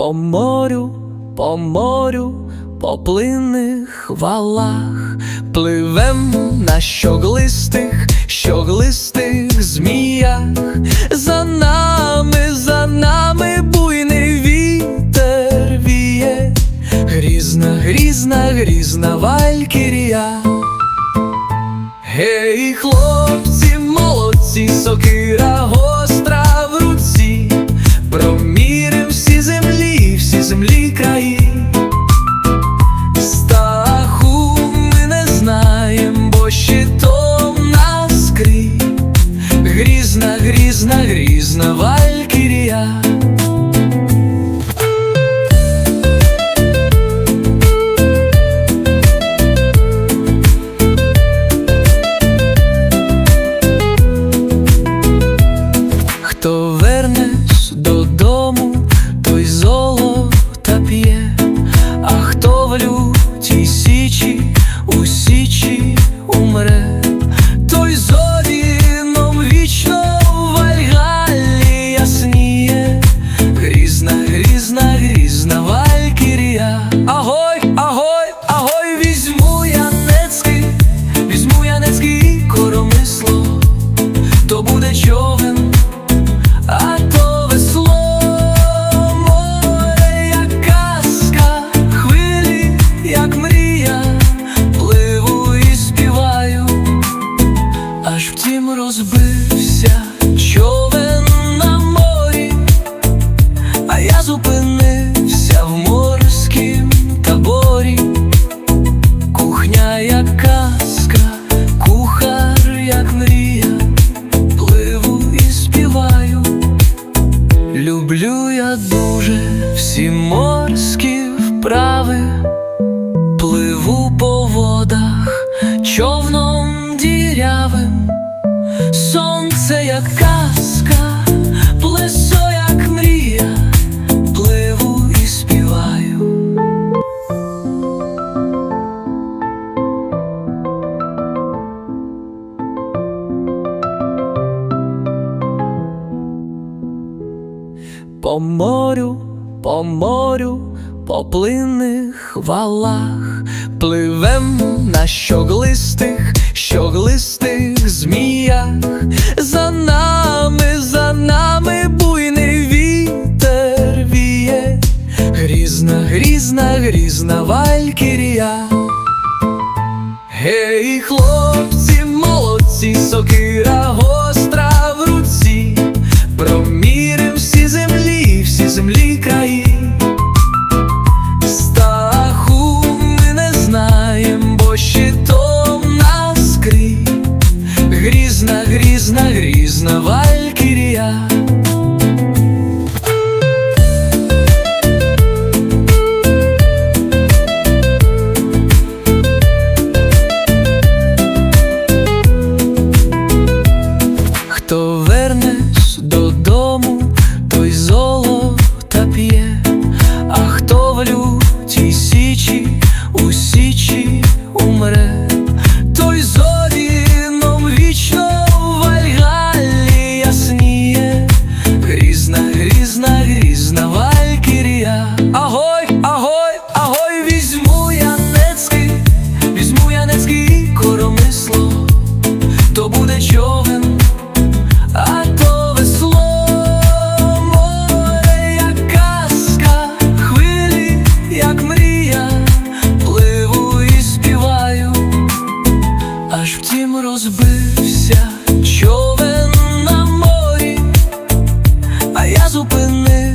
По морю, по морю, по плинних валах. Пливем на щоглистих, щоглистих зміях. За нами, за нами буйний вітер віє. Грізна, грізна, грізна валькірія. Гей, хлопці, молодці, сокира грізна дірявим, сонце як казка, плесо як мрія, пливу і співаю. По морю, по морю, по плинних валах Пливем на щоглистих, щоглистих зміях. За нами, за нами буйний вітер віє. Грізна, грізна, грізна валькірія. Гей, хлопці, молодці, сокира гостра грізна валькірія. Хто вернеш додому, той золота п'є, а хто в лютій січі у січі умре, грізна валькірія. Агой, агой, агой, візьму я нецький, візьму я нецький коромисло, то буде човен. А то весло море, як казка, хвилі, як мрія, пливу і співаю, аж втім розбився човен на морі, а я зупинився